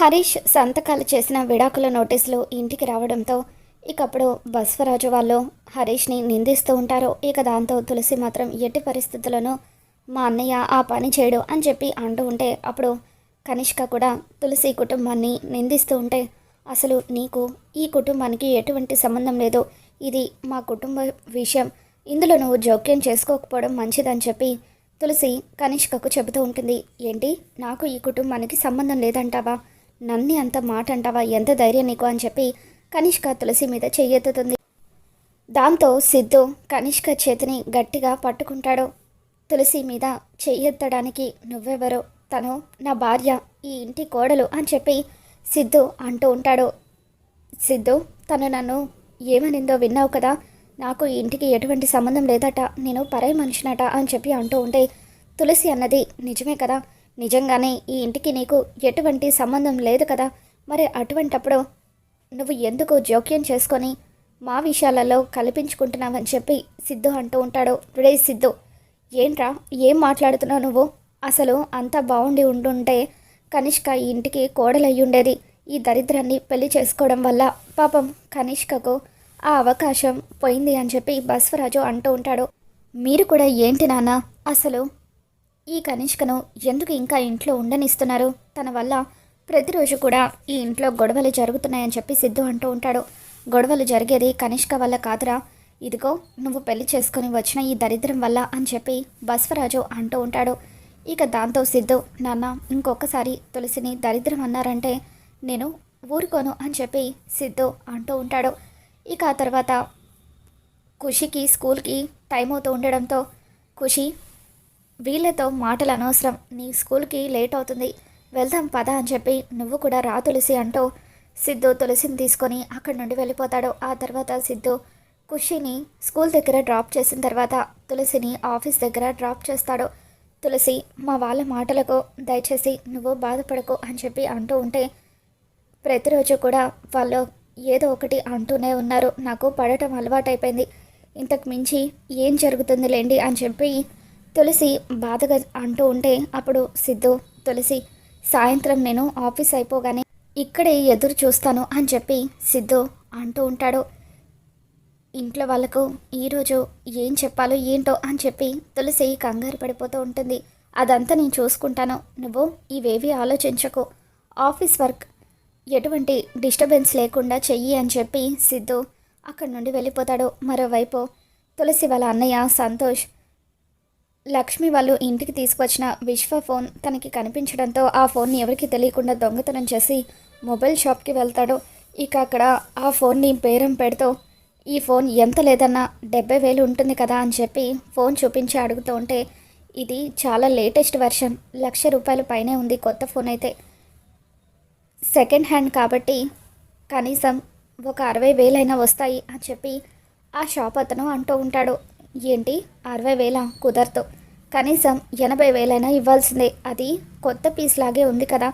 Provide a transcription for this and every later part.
హరీష్ సంతకాలు చేసిన విడాకుల నోటీసులు ఇంటికి రావడంతో ఇకప్పుడు బస్వరాజు వాళ్ళు హరీష్ని నిందిస్తూ ఉంటారు. ఇక దాంతో తులసి మాత్రం ఎట్టి పరిస్థితులను మా అన్నయ్య ఆ పని చేయడు అని చెప్పి అంటూ ఉంటే అప్పుడు కనిష్క కూడా తులసి కుటుంబాన్ని నిందిస్తూ ఉంటే అసలు నీకు ఈ కుటుంబానికి ఎటువంటి సంబంధం లేదు. ఇది మా కుటుంబ విషయం. ఇందులో నువ్వు జోక్యం చేసుకోకపోవడం మంచిదని చెప్పి తులసి కనిష్కకు చెబుతూ ఉంటుంది. ఏంటి? నాకు ఈ కుటుంబానికి సంబంధం లేదంటావా? నన్ని అంత మాట అంటావా ఎంత ధైర్యం నీకు? అని చెప్పి కనిష్క తులసి మీద చెయ్యెత్తుతుంది. దాంతో సిద్ధు కనిష్క చేతిని గట్టిగా పట్టుకుంటాడు. తులసి మీద చెయ్యెత్తడానికి నువ్వెవరో? తను నా భార్య ఈ ఇంటి కోడలు అని చెప్పి సిద్ధు అంటూ ఉంటాడు. సిద్ధు తను నన్ను ఏమనిందో విన్నావు కదా? నాకు ఈ ఇంటికి ఎటువంటి సంబంధం లేదట. నేను పరాయి మనిషినట అని చెప్పి అంటూ ఉంటే తులసి అన్నది నిజమే కదా? నిజంగానే ఈ ఇంటికి నీకు ఎటువంటి సంబంధం లేదు కదా? మరి అటువంటప్పుడు నువ్వు ఎందుకు జోక్యం చేసుకొని మా విషయాలలో కల్పించుకుంటున్నావని చెప్పి సిద్ధు అంటూ ఉంటాడు. రే సిద్ధు ఏంట్రా ఏం మాట్లాడుతున్నావు నువ్వు? అసలు అంతా బాగుండి ఉండుంటే కనిష్క ఈ ఇంటికి కోడలయ్యి ఉండేది ఈ దరిద్రాన్ని పెళ్ళి చేసుకోవడం వల్ల పాపం కనిష్కకు ఆ అవకాశం పోయింది అని చెప్పి బస్వరాజు అంటూ ఉంటాడు. మీరు కూడా ఏంటి నాన్న? అసలు ఈ కనిష్కను ఎందుకు ఇంకా ఇంట్లో ఉండనిస్తున్నారు? తన వల్ల ప్రతిరోజు కూడా ఈ ఇంట్లో గొడవలు జరుగుతున్నాయని చెప్పి సిద్ధు అంటూ ఉంటాడు. గొడవలు జరిగేది కనిష్క వల్ల కాదురా. ఇదిగో నువ్వు పెళ్ళి చేసుకొని వచ్చిన ఈ దరిద్రం వల్ల అని చెప్పి బస్వరాజు అంటూ ఉంటాడు. ఇక దాంతో సిద్ధు నాన్న ఇంకొకసారి తులసిని దరిద్రం అన్నారంటే నేను ఊరుకోను అని చెప్పి సిద్ధు అంటూ ఉంటాడు. ఇక ఆ తర్వాత ఖుషికి స్కూల్కి టైం అవుతూ ఉండడంతో ఖుషి వీళ్ళతో మాటలు అనవసరం. నీ స్కూల్కి లేట్ అవుతుంది. వెళ్దాం పద అని చెప్పి నువ్వు కూడా రా తులసి అంటూ సిద్ధు తులసిని తీసుకొని అక్కడి నుండి వెళ్ళిపోతాడు. ఆ తర్వాత సిద్ధు ఖుషిని స్కూల్ దగ్గర డ్రాప్ చేసిన తర్వాత తులసిని ఆఫీస్ దగ్గర డ్రాప్ చేస్తాడు. తులసి మా వాళ్ళ మాటలకు దయచేసి నువ్వు బాధపడకు అని చెప్పి అంటూ ఉంటే ప్రతిరోజు కూడా వాళ్ళు ఏదో ఒకటి అంటూనే ఉన్నారు. నాకు పడటం అలవాటైపోయింది. ఇంతకు మించి ఏం జరుగుతుంది లేండి అని చెప్పి తులసి బాధగా అంటూ ఉంటే అప్పుడు సిద్ధు తులసి సాయంత్రం నేను ఆఫీస్ అయిపోగానే ఇక్కడే ఎదురు చూస్తాను అని చెప్పి సిద్ధు అంటూ ఉంటాడు. ఇంట్లో వాళ్ళకు ఈరోజు ఏం చెప్పాలో ఏంటో అని చెప్పి తులసి కంగారు పడిపోతూ ఉంటుంది. అదంతా నేను చూసుకుంటాను. నువ్వు ఇవేవి ఆలోచించకు. ఆఫీస్ వర్క్ ఎటువంటి డిస్టర్బెన్స్ లేకుండా చెయ్యి అని చెప్పి సిద్ధు అక్కడి నుండి వెళ్ళిపోతాడు. మరోవైపు తులసి వాళ్ళ అన్నయ్య సంతోష్ లక్ష్మి వాళ్ళు ఇంటికి తీసుకొచ్చిన విశ్వ ఫోన్ తనకి కనిపించడంతో ఆ ఫోన్ని ఎవరికి తెలియకుండా దొంగతనం చేసి మొబైల్ షాప్కి వెళ్తాడు. ఇక అక్కడ ఆ ఫోన్ని బేరం పెడుతూ ఈ ఫోన్ ఎంత లేదన్నా డెబ్బై వేలు ఉంటుంది కదా అని చెప్పి ఫోన్ చూపించి అడుగుతూ ఉంటే ఇది చాలా లేటెస్ట్ వెర్షన్. లక్ష రూపాయల పైనే ఉంది కొత్త ఫోన్ అయితే. సెకండ్ హ్యాండ్ కాబట్టి కనీసం ఒక అరవై వేలైనా వస్తాయి అని చెప్పి ఆ షాప్ అతను అంటూ ఉంటాడు. ఏంటి? అరవై వేల? కుదరదు. కనీసం ఎనభై వేలైనా ఇవ్వాల్సిందే. అది కొత్త పీస్ లాగే ఉంది కదా.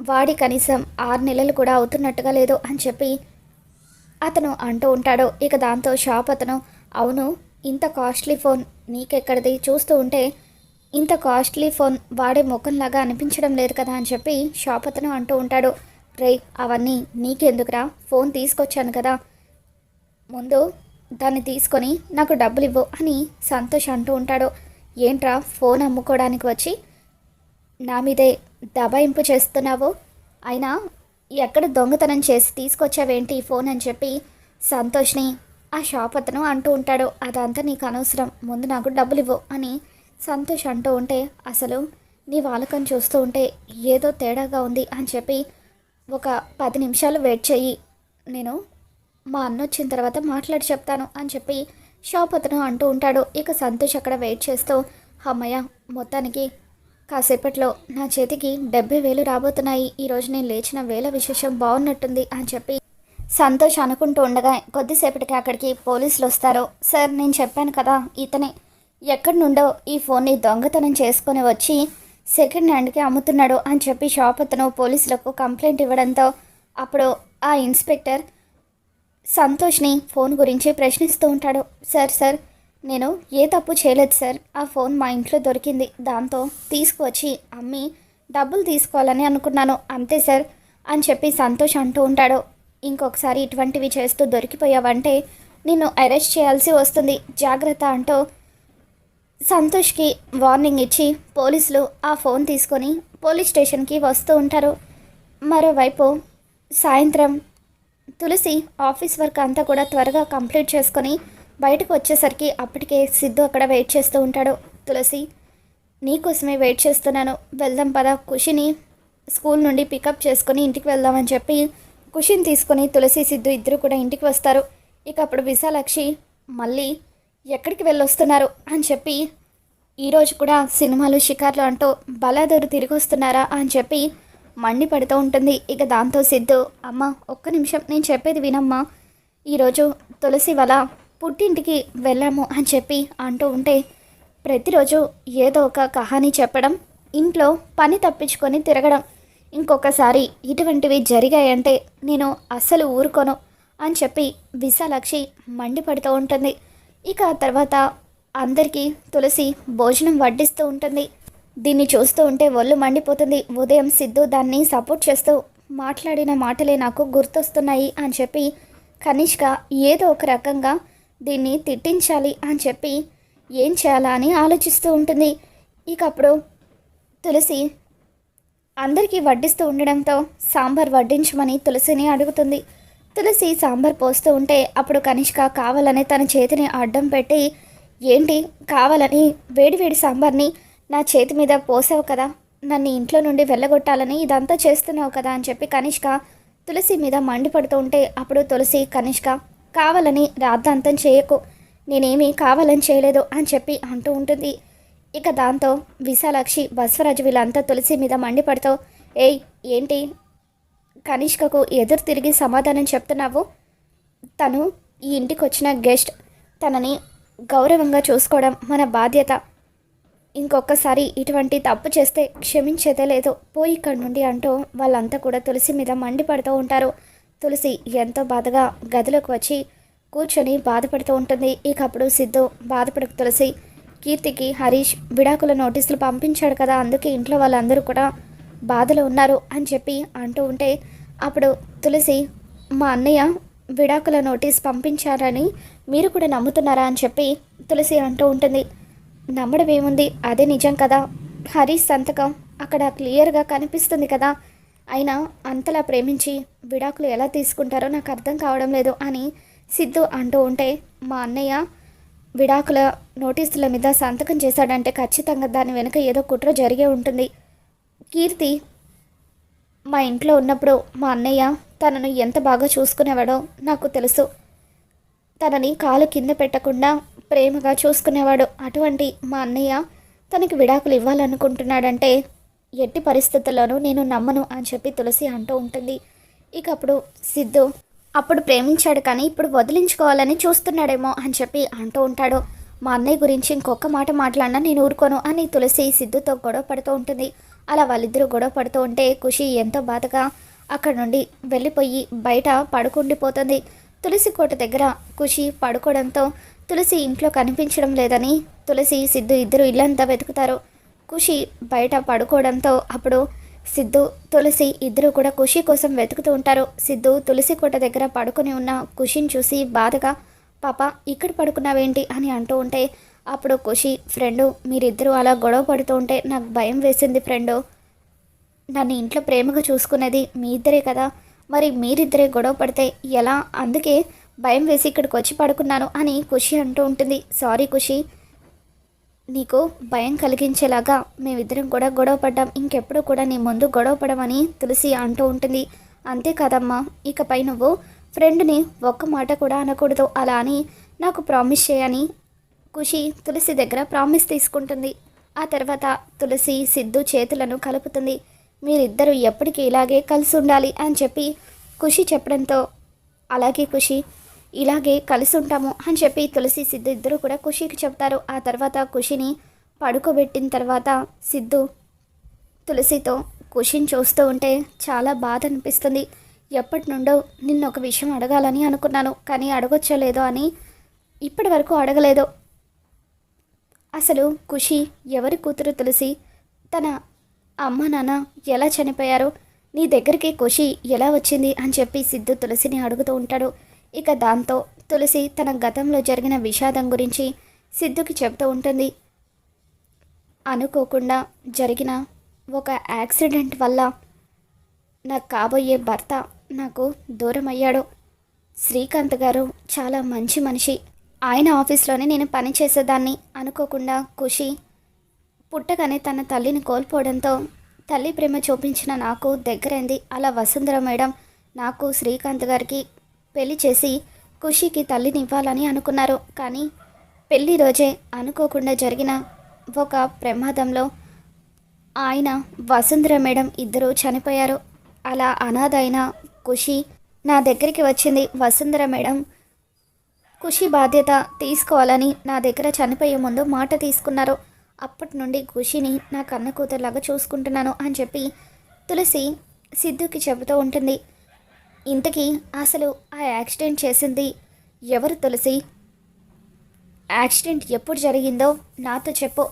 వాడి కనీసం ఆరు నెలలు కూడా అవుతున్నట్టుగా లేదు అని చెప్పి అతను అంటూ ఉంటాడు. ఇక దాంతో షాప్ అతను అవును ఇంత కాస్ట్లీ ఫోన్ నీకెక్కడిది? చూస్తూ ఉంటే ఇంత కాస్ట్లీ ఫోన్ వాడే ముఖంలాగా అనిపించడం లేదు కదా అని చెప్పి షాప్ అతను అంటూ ఉంటాడు. రే అవన్నీ నీకెందుకురా? ఫోన్ తీసుకొచ్చాను కదా. ముందు దాన్ని తీసుకొని నాకు డబ్బులు ఇవ్వు అని సంతోష్ అంటూ ఉంటాడు. ఏంట్రా ఫోన్ అమ్ముకోవడానికి వచ్చి నా మీదే దబాయింపు చేస్తున్నావు? అయినా ఎక్కడ దొంగతనం చేసి తీసుకొచ్చావేంటి ఈ ఫోన్ అని చెప్పి సంతోష్ని ఆ షాప్ అతను అంటూ ఉంటాడు. అదంతా నీకు అనవసరం. ముందు నాకు డబ్బులు ఇవ్వు అని సంతోష్ అంటూ ఉంటే అసలు నీ వాలకం చూస్తూ ఉంటే ఏదో తేడాగా ఉంది అని చెప్పి ఒక పది నిమిషాలు వెయిట్ చెయ్యి. నేను మా అన్న వచ్చిన తర్వాత మాట్లాడి చెప్తాను అని చెప్పి షాప్ అతను అంటూ ఉంటాడు. ఇక సంతోష్ అక్కడ వెయిట్ చేస్తూ అమ్మయ్య మొత్తానికి కాసేపట్లో నా చేతికి డెబ్బై వేలు రాబోతున్నాయి. ఈరోజు నేను లేచిన వేల విశేషం బాగున్నట్టుంది అని చెప్పి సంతోష్ అనుకుంటూ ఉండగా కొద్దిసేపటికి అక్కడికి పోలీసులు వస్తారు. సార్ నేను చెప్పాను కదా ఇతనే ఎక్కడి నుండో ఈ ఫోన్ని దొంగతనం చేసుకొని వచ్చి సెకండ్ హ్యాండ్కి అమ్ముతున్నాడు అని చెప్పి షాప్ అతను పోలీసులకు కంప్లైంట్ ఇవ్వడంతో అప్పుడు ఆ ఇన్స్పెక్టర్ సంతోష్ని ఫోన్ గురించి ప్రశ్నిస్తూ ఉంటాడు. సార్ సార్ నేను ఏ తప్పు చేయలేదు సార్. ఆ ఫోన్ మా ఇంట్లో దొరికింది. దాంతో తీసుకువచ్చి అమ్మి డబ్బులు తీసుకోవాలని అనుకున్నాను. అంతే సార్ అని చెప్పి సంతోష్ అంటూ ఉంటాడు. ఇంకొకసారి ఇటువంటివి చేస్తూ దొరికిపోయావంటే నిన్ను అరెస్ట్ చేయాల్సి వస్తుంది. జాగ్రత్త అంటూ సంతోష్కి వార్నింగ్ ఇచ్చి పోలీసులు ఆ ఫోన్ తీసుకొని పోలీస్ స్టేషన్కి వస్తూ ఉంటారు. మరోవైపు సాయంత్రం తులసి ఆఫీస్ వర్క్ అంతా కూడా త్వరగా కంప్లీట్ చేసుకొని బయటకు వచ్చేసరికి అప్పటికే సిద్ధు అక్కడ వెయిట్ చేస్తూ ఉంటాడు. తులసి నీకోసమే వెయిట్ చేస్తున్నాను. వెళ్దాం పద. ఖుషిని స్కూల్ నుండి పికప్ చేసుకొని ఇంటికి వెళ్దామని చెప్పి ఖుషిని తీసుకొని తులసి సిద్ధు ఇద్దరు కూడా ఇంటికి వస్తారు. ఇక అప్పుడు విశాలక్షి మళ్ళీ ఎక్కడికి వెళ్ళొస్తున్నారు అని చెప్పి ఈరోజు కూడా సినిమాలు షికార్లు అంటూ బలాదూరు తిరిగి వస్తున్నారా అని చెప్పి మండిపడుతూ ఉంటుంది. ఇక దాంతో సిద్ధు అమ్మ ఒక్క నిమిషం నేను చెప్పేది వినమ్మా. ఈరోజు తులసి వల పుట్టింటికి వెళ్ళాము అని చెప్పి అంటూ ఉంటే ప్రతిరోజు ఏదో ఒక కహానీ చెప్పడం ఇంట్లో పని తప్పించుకొని తిరగడం ఇంకొకసారి ఇటువంటివి జరిగాయంటే నేను అస్సలు ఊరుకోను అని చెప్పి విశాలాక్షి మండిపడుతూ ఉంటుంది. ఇక ఆ తర్వాత అందరికీ తులసి భోజనం వడ్డిస్తూ ఉంటుంది. దీన్ని చూస్తూ ఉంటే ఒళ్ళు మండిపోతుంది. ఉదయం సిద్ధు దాన్ని సపోర్ట్ చేస్తూ మాట్లాడిన మాటలే నాకు గుర్తొస్తున్నాయి అని చెప్పి కనిష్క ఏదో ఒక రకంగా దీన్ని తిట్టించాలి అని చెప్పి ఏం చేయాలా అని ఆలోచిస్తూ ఉంటుంది. ఇక అప్పుడు తులసి అందరికీ వడ్డిస్తూ ఉండడంతో సాంబార్ వడ్డించమని తులసిని అడుగుతుంది. తులసి సాంబార్ పోస్తూ ఉంటే అప్పుడు కనిష్క కావాలని తన చేతిని అడ్డం పెట్టి ఏంటి కావాలని వేడివేడి సాంబార్ని నా చేతి మీద పోసావు కదా నన్ను ఇంట్లో నుండి వెళ్ళగొట్టాలని ఇదంతా చేస్తున్నావు కదా అని చెప్పి కనిష్క తులసి మీద మండిపడుతూ ఉంటే అప్పుడు తులసి కనిష్క కావాలని రాద్ధాంతం చేయకు నేనేమీ కావాలని చేయలేదు అని చెప్పి అంటూ ఉంటుంది. ఇక దాంతో విశాలాక్షి బస్వరాజు వీళ్ళంతా తులసి మీద మండిపడుతూ ఏయ్ ఏంటి? కనిష్కకు ఎదురు తిరిగి సమాధానం చెప్తున్నావు? తను ఈ ఇంటికి వచ్చిన గెస్ట్ తనని గౌరవంగా చూసుకోవడం మన బాధ్యత. ఇంకొకసారి ఇటువంటి తప్పు చేస్తే క్షమించేదే లేదు. పోయి ఇక్కడి నుండి అంటూ వాళ్ళంతా కూడా తులసి మీద మండిపడుతూ ఉంటారు. తులసి ఎంతో బాధగా గదిలోకి వచ్చి కూర్చొని బాధపడుతూ ఉంటుంది. ఇక అప్పుడు సిద్ధు బాధపడకు తులసి. కీర్తికి హరీష్ విడాకుల నోటీసులు పంపించాడు కదా అందుకే ఇంట్లో వాళ్ళందరూ కూడా బాధలో ఉన్నారు అని చెప్పి అంటూ ఉంటే అప్పుడు తులసి మా అన్నయ్య విడాకుల నోటీస్ పంపించారని మీరు కూడా నమ్ముతున్నారా? అని చెప్పి తులసి అంటూ ఉంటుంది. నమ్మడం ఏముంది అదే నిజం కదా. హరీష్ సంతకం అక్కడ క్లియర్గా కనిపిస్తుంది కదా. అయినా అంతలా ప్రేమించి విడాకులు ఎలా తీసుకుంటారో నాకు అర్థం కావడం లేదు అని సిద్ధు అంటూ ఉంటే మా అన్నయ్య విడాకుల నోటీసుల మీద సంతకం చేశాడంటే ఖచ్చితంగా దాని వెనుక ఏదో కుట్ర జరిగే ఉంటుంది. కీర్తి మా ఇంట్లో ఉన్నప్పుడు మా అన్నయ్య తనను ఎంత బాగా చూసుకునేవాడో నాకు తెలుసు. తనని కాలు కింద పెట్టకుండా ప్రేమగా చూసుకునేవాడు. అటువంటి మా అన్నయ్య తనకి విడాకులు ఇవ్వాలనుకుంటున్నాడంటే ఎట్టి పరిస్థితుల్లోనూ నేను నమ్మను అని చెప్పి తులసి అంటూ ఉంటుంది. ఇక అప్పుడు సిద్ధు అప్పుడు ప్రేమించాడు కానీ ఇప్పుడు వదిలించుకోవాలని చూస్తున్నాడేమో అని చెప్పి అంటూ ఉంటాడు. మా అన్నయ్య గురించి ఇంకొక మాట మాట్లాడినా నేను ఊరుకోను అని తులసి సిద్ధుతో గొడవ పడుతూ ఉంటుంది. అలా వాళ్ళిద్దరూ గొడవ పడుతూ ఉంటే ఖుషి ఎంతో బాధగా అక్కడ నుండి వెళ్ళిపోయి బయట పడుకుండిపోతుంది. తులసి కోట దగ్గర ఖుషి పడుకోవడంతో తులసి ఇంట్లో కనిపించడం లేదని తులసి సిద్ధు ఇద్దరు ఇల్లంతా వెతుకుతారు. ఖుషి బయట పడుకోవడంతో అప్పుడు సిద్ధు తులసి ఇద్దరు కూడా ఖుషి కోసం వెతుకుతూ ఉంటారు. సిద్ధు తులసి కోట దగ్గర పడుకొని ఉన్న ఖుషిని చూసి బాధగా పాప ఇక్కడ పడుకున్నావేంటి? అని అంటూ ఉంటే అప్పుడు ఖుషి ఫ్రెండు మీరిద్దరూ అలా గొడవ పడుతూ ఉంటే నాకు భయం వేసింది ఫ్రెండు. నన్ను ఇంట్లో ప్రేమగా చూసుకునేది మీ ఇద్దరే కదా. మరి మీరిద్దరే గొడవ పడితే ఎలా? అందుకే భయం వేసి ఇక్కడికి వచ్చి పడుకున్నాను అని ఖుషి అంటూ ఉంటుంది. సారీ ఖుషి. నీకు భయం కలిగించేలాగా మేమిద్దరం కూడా గొడవ పడ్డాం. ఇంకెప్పుడు కూడా నీ ముందు గొడవ పడమని తులసి అంటూ ఉంటుంది. అంతే కదమ్మా. ఇకపై నువ్వు ఫ్రెండ్ని ఒక్క మాట కూడా అనకూడదు. అలా అని నాకు ప్రామిస్ చేయని ఖుషి తులసి దగ్గర ప్రామిస్ తీసుకుంటుంది. ఆ తర్వాత తులసి సిద్ధు చేతులను కలుపుతుంది. మీరిద్దరూ ఎప్పటికీ ఇలాగే కలిసి ఉండాలి అని చెప్పి ఖుషి చెప్పడంతో అలాగే ఖుషి ఇలాగే కలిసి ఉంటాము అని చెప్పి తులసి సిద్ధు ఇద్దరు కూడా ఖుషికి చెప్తారు ఆ తర్వాత ఖుషిని పడుకోబెట్టిన తర్వాత సిద్ధు తులసితో ఖుషిని చూస్తూ ఉంటే చాలా బాధ అనిపిస్తుంది. ఎప్పటి నుండో నిన్న ఒక విషయం అడగాలని అనుకున్నాను కానీ అడగొచ్చో లేదో అని ఇప్పటి వరకు అడగలేదు. అసలు ఖుషి ఎవరి కూతురు తులసి? తన అమ్మ నాన్న ఎలా చనిపోయారు? నీ దగ్గరికి ఖుషి ఎలా వచ్చింది అని చెప్పి సిద్ధు తులసిని అడుగుతూ ఉంటాడు. ఇక దాంతో తులసి తన గతంలో జరిగిన విషాదం గురించి సిద్ధుకి చెబుతూ ఉంటుంది. అనుకోకుండా జరిగిన ఒక యాక్సిడెంట్ వల్ల నాకు కాబోయే భర్త నాకు దూరం అయ్యాడు. శ్రీకాంత్ గారు చాలా మంచి మనిషి. ఆయన ఆఫీస్లోనే నేను పని చేసేదాన్ని అనుకోకుండా ఖుషి పుట్టగానే తన తల్లిని కోల్పోవడంతో తల్లి ప్రేమ చూపించిన నాకు దగ్గరైంది. అలా వసుంధర మేడం నాకు శ్రీకాంత్ గారికి పెళ్ళి చేసి ఖుషికి తల్లిని ఇవ్వాలని అనుకున్నారు. కానీ పెళ్ళి రోజే అనుకోకుండా జరిగిన ఒక ప్రమాదంలో ఆయన వసుంధర మేడం ఇద్దరూ చనిపోయారు. అలా అనాథైన ఖుషి నా దగ్గరికి వచ్చింది. వసుంధర మేడం ఖుషి బాధ్యత తీసుకోవాలని నా దగ్గర చనిపోయే ముందు మాట తీసుకున్నారు. అప్పటి నుండి ఖుషిని నా కన్న కూతురులాగా చూసుకుంటున్నాను అని చెప్పి తులసి సిద్ధుకి చెబుతూ ఉంటుంది. ఇంతకీ అసలు ఆ యాక్సిడెంట్ చేసింది ఎవరు తులసి? యాక్సిడెంట్ ఎప్పుడు జరిగిందో నాతో చెప్పు.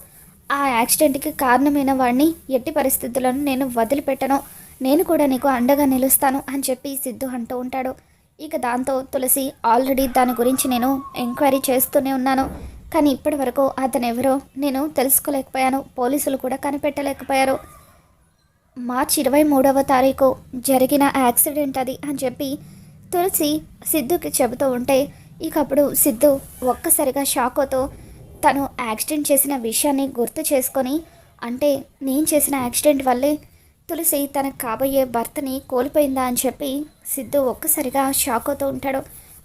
ఆ యాక్సిడెంట్కి కారణమైన వాడిని ఎట్టి పరిస్థితులను నేను వదిలిపెట్టను. నేను కూడా నీకు అండగా నిలుస్తాను అని చెప్పి సిద్ధు అంటూ ఉంటాడు. ఇక దాంతో తులసి ఆల్రెడీ దాని గురించి నేను ఎంక్వైరీ చేస్తూనే ఉన్నాను. కానీ ఇప్పటి వరకు అతను ఎవరో నేను తెలుసుకోలేకపోయాను. పోలీసులు కూడా కనిపెట్టలేకపోయారు. మార్చి ఇరవై మూడవ తారీఖు జరిగిన యాక్సిడెంట్ అది అని చెప్పి తులసి సిద్ధుకి చెబుతూ ఉంటే ఇక అప్పుడు సిద్ధు ఒక్కసారిగా షాకోతో తను యాక్సిడెంట్ చేసిన విషయాన్ని గుర్తు చేసుకొని అంటే నేను చేసిన యాక్సిడెంట్ వల్లే తులసి తనకు కాబోయే భర్తని కోల్పోయిందా అని చెప్పి సిద్ధు ఒక్కసారిగా షాక్ అవుతూ ఉంటాడు.